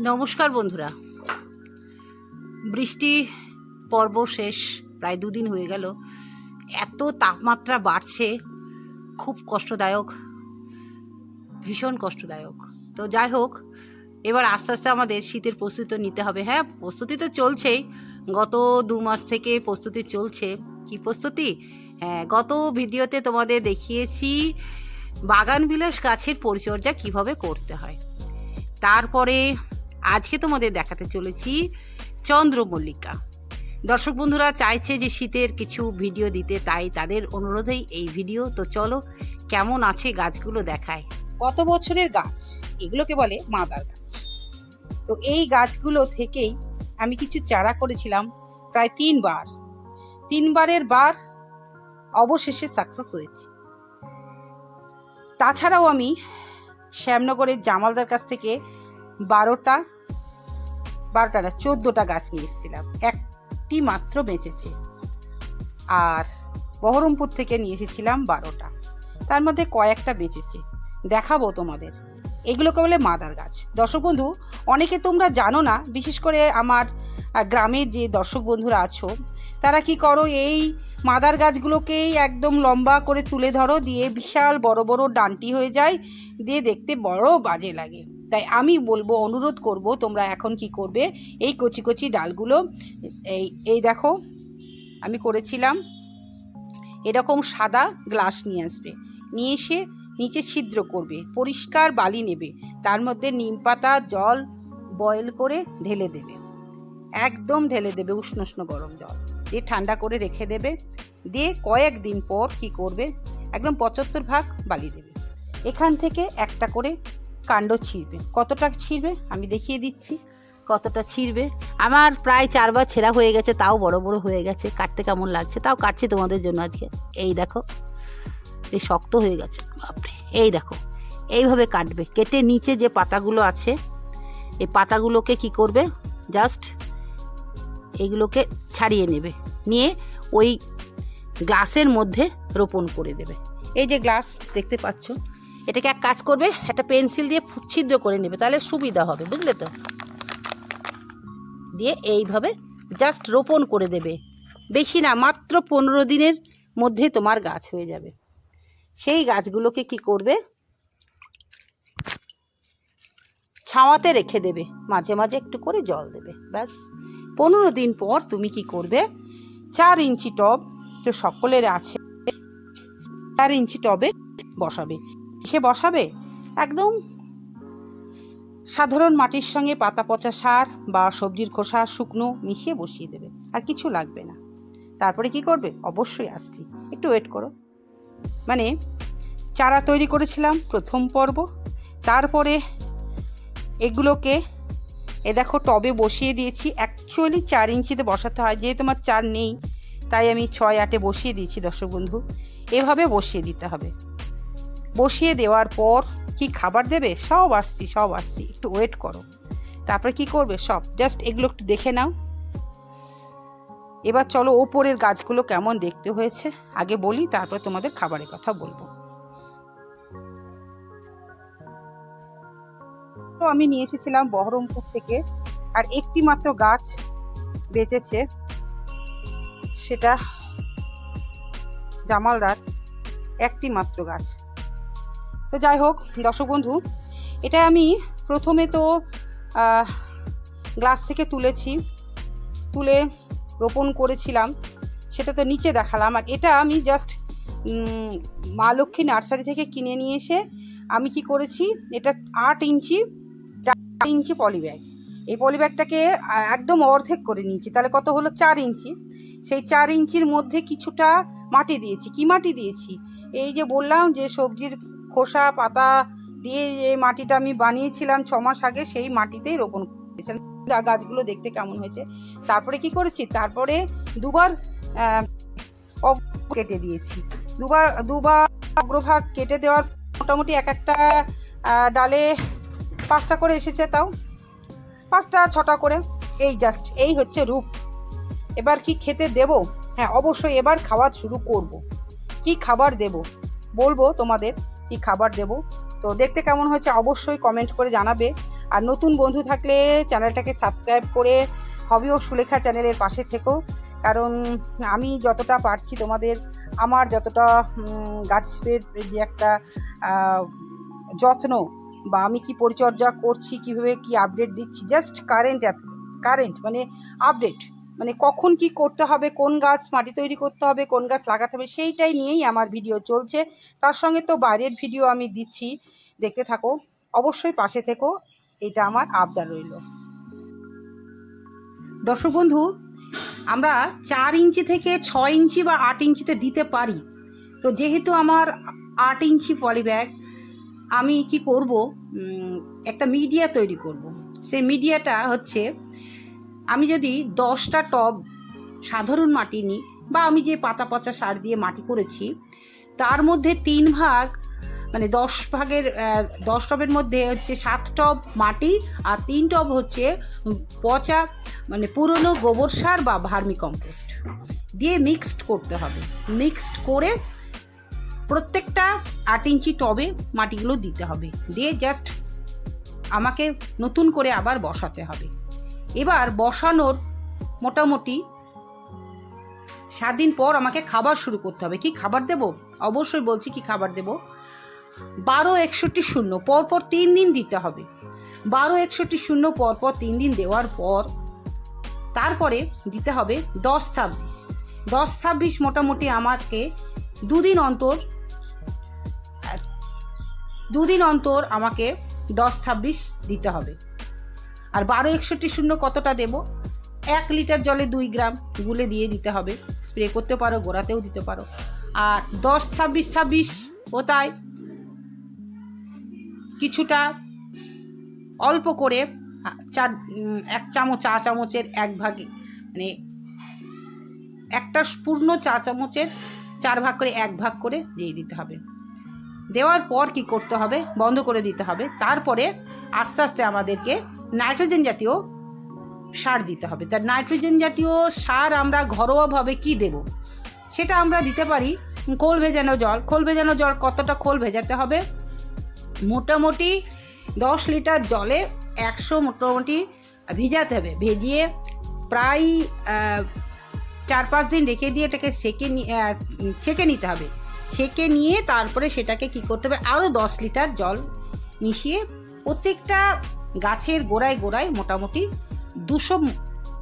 নমস্কার বন্ধুরা। বৃষ্টি, পর্ব শেষ, প্রায় দুদিন হয়ে গেল। এত তাপমাত্রা বাড়ছে, খুব কষ্টদায়ক, ভীষণ কষ্টদায়ক। তো যাই হোক, এবার আস্তে আস্তে আমাদের শীতের প্রস্তুতি নিতে হবে। হ্যাঁ প্রস্তুতি তো চলছেই। গত দু মাস থেকে প্রস্তুতি চলছে। কি প্রস্তুতি? হ্যাঁ গত ভিডিওতে তোমাদের দেখিয়েছি বাগান বিলাস গাছের পরিচর্যা কীভাবে করতে হয়। তারপরে আজকে তোমাদের দেখাতে চলেছি চন্দ্রমল্লিকা। দর্শক বন্ধুরা, চাইছে যে শীতের কিছু ভিডিও দিতে, তাই তাদের অনুরোধেই এই ভিডিও। তো চলো, কেমন আছে গাছগুলো দেখায়। কত বছরের গাছ? এগুলোকে বলে মাদার গাছ। তো এই গাছগুলো থেকেই আমি কিছু চারা করেছিলাম প্রায় তিনবার। তিনবারের বার অবশেষে সাকসেস হয়েছে। তাছাড়াও আমি শ্যামনগরের জামালদার কাছ থেকে বারোটা বারোটা না, চোদ্দোটা গাছ নিয়ে এসেছিলাম একটি মাত্র বেঁচেছে। আর বহরমপুর থেকে নিয়ে এসেছিলাম বারোটা। তার মধ্যে কয়েকটা বেঁচেছে। দেখাবো তোমাদের। এগুলোকে বলে মাদার গাছ। দর্শক বন্ধু, অনেকে তোমরা জানো না, বিশেষ করে আমার গ্রামের যে দর্শক বন্ধুরা আছো, তারা কি করো, এই মাদার গাছগুলোকেই একদম লম্বা করে তুলে ধরো, দিয়ে বিশাল বড় বড় ডান্টি হয়ে যায়, দিয়ে দেখতে বড় বাজে লাগে। তাই আমি বলব, অনুরোধ করব তোমরা এখন কি করবে? এই কচি কচি ডালগুলো, এই এই দেখো, আমি করেছিলাম। এরকম সাদা গ্লাস নিয়ে আসবে। নিয়ে এসে নিচে ছিদ্র করবে, পরিষ্কার বালি নেবে। তার মধ্যে নিম পাতা, জল বয়েল করে ঢেলে দেবে। একদম ঢেলে দেবে উষ্ণ উষ্ণ গরম জল। দিয়ে ঠান্ডা করে রেখে দেবে। দিয়ে কয়েকদিন পর কি করবে? একদম পঁচাত্তর ভাগ বালি দেবে। এখান থেকে একটা করে কাণ্ড ছিঁড়বে। কতটা ছিঁড়বে আমি দেখিয়ে দিচ্ছি। কতটা ছিঁড়বে? আমার প্রায় চারবার ছেঁড়া হয়ে গেছে, তাও বড় বড় হয়ে গেছে। কাটতে কেমন লাগছে? তাও কাটছি তোমাদের জন্য আজকে। এই দেখো, এই শক্ত হয়ে গেছে। বাপরে, এই দেখো, এইভাবে কাটবে। কেটে নিচে যে পাতাগুলো আছে, এই পাতাগুলোকে কি করবে? জাস্ট এগুলোকে ছাড়িয়ে নেবে। নিয়ে ওই গ্লাসের মধ্যে রোপণ করে দেবে। এই যে গ্লাস, দেখতে পাচ্ছ? এটাকে এক কাজ করবে, একটা পেন্সিল দিয়ে ছিদ্র করে নেবে, তাহলে সুবিধা হবে, বুঝলে তো? দিয়ে এইভাবে জাস্ট রোপণ করে দেবে। বেশি না, মাত্র পনেরো দিনের মধ্যে তোমার গাছ হয়ে যাবে। সেই গাছগুলোকে কি করবে? ছাওয়াতে রেখে দেবে, মাঝে মাঝে একটু করে জল দেবে, ব্যাস। পনেরো দিন পর তুমি কি করবে? চার ইঞ্চি টব তো সকলের আছে, চার ইঞ্চি টবে বসাবে। সে বসাবে? একদম। সাধারণ মাটির সঙ্গে পাতা পচা সার বা সবজির খোসা, শুকনো মিশিয়ে বসিয়ে দেবে। আর কিছু লাগবে না। তারপরে কি করবে? অবশ্যই আসছি। একটু ওয়েট করো। মানে চারা তৈরি করেছিলাম প্রথম পর্ব। তারপরে এগুলোকে এ দেখো টবে বসিয়ে দিয়েছি। অ্যাকচুয়ালি চার ইঞ্চিতে বসাতে হয়। যেহেতু আমার চার নেই, তাই আমি ছয় আটে বসিয়ে দিয়েছি দর্শক বন্ধু। এভাবে বসিয়ে দিতে হবে। বসিয়ে দেওয়ার পর কি খাবার দেবে? সব আসছি সব আসছি। একটু ওয়েট করো। তারপরে কি করবে? সব। জাস্ট এগুলো একটু দেখে নাও। এবার চলো ওপরের গাছগুলো কেমন দেখতে হয়েছে। আগে বলি, তারপরে তোমাদের খাবারের কথা বলব। তো আমি নিয়ে এসেছিলাম বহরমপুর থেকে। আর একটি মাত্র গাছ বেঁচেছে, সেটা জামালদার। একটি মাত্র গাছ। তো যাই হোক, দর্শক বন্ধু, এটা আমি প্রথমে তো গ্লাস থেকে তুলেছি, তুলে রোপণ করেছিলাম, সেটা তো নিচে দেখালাম। আর এটা আমি জাস্ট মা লক্ষ্মী নার্সারি থেকে কিনে নিয়ে এসে আমি কি করেছি, এটা আট ইঞ্চি আট ইঞ্চি পলিব্যাগ এই পলিব্যাগটাকে একদম অর্ধেক করে নিয়েছি। তাহলে কত হলো? চার ইঞ্চি। সেই চার ইঞ্চির মধ্যে কিছুটা মাটি দিয়েছি। কি মাটি দিয়েছি? এই যে বললাম যে সবজির খোসা পাতা দিয়ে যে মাটিটা আমি বানিয়েছিলাম ছ মাস আগে, সেই মাটিতেই রোপণ করেছিলাম। গাছগুলো দেখতে কেমন হয়েছে। তারপরে কি করেছি? তারপরে দুবার কেটে দিয়েছি। দুবার দুবার অগ্রভাগ কেটে দেওয়ার মোটামুটি এক একটা ডালে পাঁচটা করে এসেছে তাও। পাঁচটা, ছটা করে। এই জাস্ট এই হচ্ছে রূপ। এবার কি খেতে দেব? হ্যাঁ অবশ্যই এবার খাওয়া শুরু করব। কি খাবার দেব? বলব তোমাদের। কি খাবার দেব? তো দেখতে কেমন হয়েছে অবশ্যই কমেন্ট করে জানাবে। আর নতুন বন্ধু থাকলে চ্যানেলটাকে সাবস্ক্রাইব করে হবি ও সুলেখা চ্যানেলের পাশে থেকো। কারণ আমি যতটা পারছি তোমাদের, আমার যতটা গাছের যে একটা যত্ন বা আমি কি পরিচর্যা করছি, কীভাবে কি আপডেট দিচ্ছি জাস্ট কারেন্ট কারেন্ট মানে আপডেট মানে কখন কি করতে হবে, কোন গাছ মাটি তৈরি করতে হবে, কোন গাছ লাগাতে হবে, সেইটাই নিয়েই আমার ভিডিও চলছে। তার সঙ্গে তো বাইরের ভিডিও আমি দিচ্ছি, দেখতে থাকো। অবশ্যই পাশে থেকো, এটা আমার আবদার রইল। দর্শক বন্ধু, আমরা চার ইঞ্চি থেকে ছয় ইঞ্চি বা আট ইঞ্চিতে দিতে পারি। তো যেহেতু আমার আট ইঞ্চি পলিব্যাগ আমি কি করব? একটা মিডিয়া তৈরি করব। সেই মিডিয়াটা হচ্ছে আমি যদি দশটা টব সাধারণ মাটি নিই বা আমি যে পাতা পচা সার দিয়ে মাটি করেছি, তার মধ্যে তিন ভাগ মানে দশ ভাগের দশ টবের মধ্যে হচ্ছে সাত টব মাটি আর তিন টব হচ্ছে পচা মানে পুরনো গোবর সার বা ভার্মি কম্পোস্ট দিয়ে মিক্সড করতে হবে। মিক্সড করে প্রত্যেকটা আট ইঞ্চি টবে মাটিগুলো দিতে হবে। দিয়ে জাস্ট আমাকে নতুন করে আবার বসাতে হবে। এবার বসানোর মোটামুটি সাত দিন পর আমাকে খাবার শুরু করতে হবে। কি খাবার দেব? অবশ্যই বলছি কি খাবার দেব। বারো একষট্টি শূন্য, পরপর তিন দিন দিতে হবে। বারো একষট্টি শূন্য, পরপর তিন দিন দেওয়ার পর তারপরে দিতে হবে দশ ছাব্বিশ। দশ ছাব্বিশ মোটামুটি আমাকে দুদিন অন্তর দুদিন অন্তর আমাকে দশ ছাব্বিশ দিতে হবে। আর বারো একষট্টি শূন্য কতটা দেব? এক লিটার জলে দুই গ্রাম গুলে দিয়ে দিতে হবে। স্প্রে করতে পারো, গোড়াতেও দিতে পারো। আর দশ, ছাব্বিশ ছাব্বিশ ও তাই কিছুটা অল্প করে চার এক চামচ, চা চামচের এক ভাগে মানে একটা পূর্ণ চা চামচের চার ভাগ করে এক ভাগ করে দিয়ে দিতে হবে। দেওয়ার পর কি করতে হবে? বন্ধ করে দিতে হবে। তারপরে আস্তে আস্তে আমাদেরকে নাইট্রোজেন জাতীয় সার দিতে হবে। তার নাইট্রোজেন জাতীয় সার আমরা ঘরোয়াভাবে কি দেব? সেটা আমরা দিতে পারি খোল ভেজানো জল। খোল ভেজানো জল কতটা খোল ভেজাতে হবে? মোটামুটি দশ লিটার জলে একশো মোটামুটি ভিজাতে হবে। ভেজিয়ে প্রায় চার পাঁচ দিন রেখে দিয়ে এটাকে সেকে ছেঁকে নিতে হবে। ছেঁকে নিয়ে তারপরে সেটাকে কি করতে হবে? আরও দশ লিটার জল মিশিয়ে প্রত্যেকটা গাছের গোড়ায় গোড়ায় মোটামুটি দুশো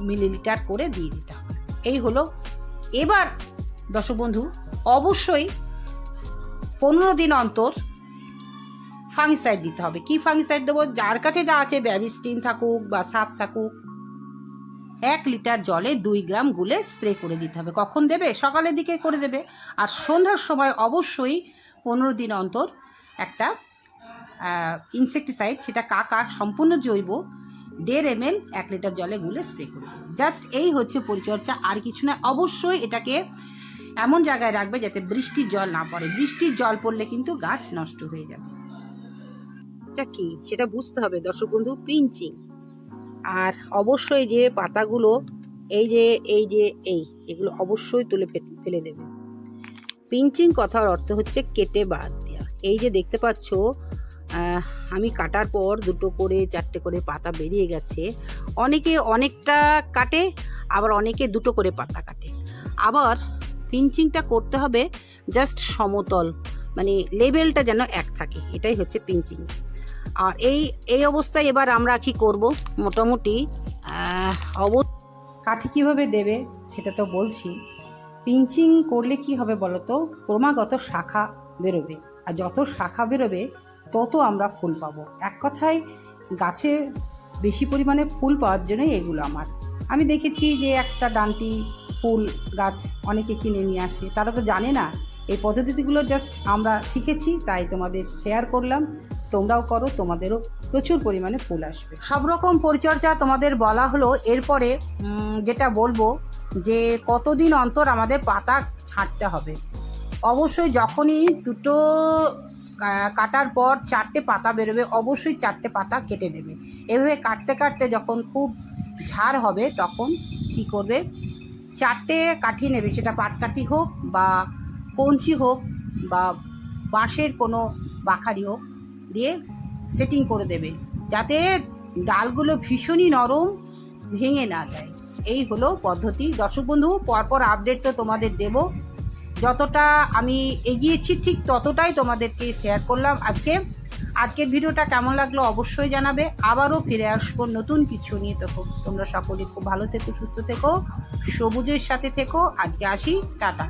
মিলিলিটার করে দিয়ে দিতে হবে। এই হলো। এবার দর্শক বন্ধু, অবশ্যই পনেরো দিন অন্তর ফাঙ্গিসাইড দিতে হবে। কি ফাঙ্গিসাইড দেবো? যার কাছে যা আছে ব্যাবিস্টিন থাকুক বা সাপ থাকুক, এক লিটার জলে দুই গ্রাম গুলে স্প্রে করে দিতে হবে। কখন দেবে? সকালের দিকে করে দেবে। আর সন্ধ্যার সময় অবশ্যই পনেরো দিন অন্তর একটা ইনসেকটিসাইড সেটা কাকা সম্পূর্ণ জৈব, দেড় এম এল এক লিটার জলে গুলে স্প্রে করে জাস্ট এই হচ্ছে পরিচর্যা, আর কিছু না, অবশ্যই এটাকে এমন জায়গায় রাখবে যাতে বৃষ্টির জল না পড়ে। বৃষ্টির জল পড়লে কিন্তু গাছ নষ্ট হয়ে যাবে। এটা কি? সেটা বুঝতে হবে, দর্শক বন্ধু, পিঞ্চিং। আর অবশ্যই যে পাতাগুলো, এই যে এই যে, এই, এগুলো অবশ্যই তুলে ফেলে দেবে। পিঞ্চিং কথার অর্থ হচ্ছে কেটে বাদ দেওয়া। এই যে দেখতে পাচ্ছ আমি কাটার পর দুটো করে, চারটে করে পাতা বেরিয়ে গেছে। অনেকে অনেকটা কাটে, আবার অনেকে দুটো করে পাতা কাটে। আবার পিঞ্চিংটা করতে হবে জাস্ট সমতল মানে লেভেলটা যেন এক থাকে, এটাই হচ্ছে পিঞ্চিং আর এই এই অবস্থায় এবার আমরা কি করব? মোটামুটি অব কাঠি কীভাবে দেবে সেটা তো বলছি। পিঞ্চিং করলে কি হবে বলো তো ক্রমাগত শাখা বেরোবে। আর যত শাখা বেরোবে তত আমরা ফুল পাবো। এক কথায় গাছে বেশি পরিমাণে ফুল পাওয়ার জন্যই এগুলো আমার। আমি দেখেছি যে একটা ডান্টি ফুল গাছ অনেকে কিনে নিয়ে আসে। তারা তো জানে না, এই পদ্ধতিগুলো জাস্ট আমরা শিখেছি, তাই তোমাদের শেয়ার করলাম। তোমরাও করো, তোমাদেরও প্রচুর পরিমাণে ফুল আসবে। সব রকম পরিচর্যা তোমাদের বলা হলো। এরপরে যেটা বলব যে কতদিন অন্তর আমাদের পাতা ছাঁটতে হবে। অবশ্যই যখনই দুটো কাটার পর চারটে পাতা বেরোবে, অবশ্যই চারটে পাতা কেটে দেবে। এভাবে কাটতে কাটতে যখন খুব ঝাড় হবে, তখন কি করবে? চারটে কাঠি নেবে, সেটা পাটকাঠি হোক বা কঞ্চি হোক বা বাঁশের কোনো বাখারি হোক, দিয়ে সেটিং করে দেবে, যাতে ডালগুলো ভীষণই নরম ভেঙে না যায়। এই হলো পদ্ধতি। দর্শক বন্ধু, পরপর আপডেট তো তোমাদের দেব। যতটা আমি এগিয়েছি, ঠিক ততটাই তোমাদেরকে শেয়ার করলাম আজকে। আজকের ভিডিওটা কেমন লাগল অবশ্যই জানাবে। আবারও ফিরে আসব নতুন কিছু নিয়ে। তো তোমরা সকলে খুব ভালো থেকো, সুস্থ থেকো, সবুজের সাথে থেকো। আজকে আসি, টাটা।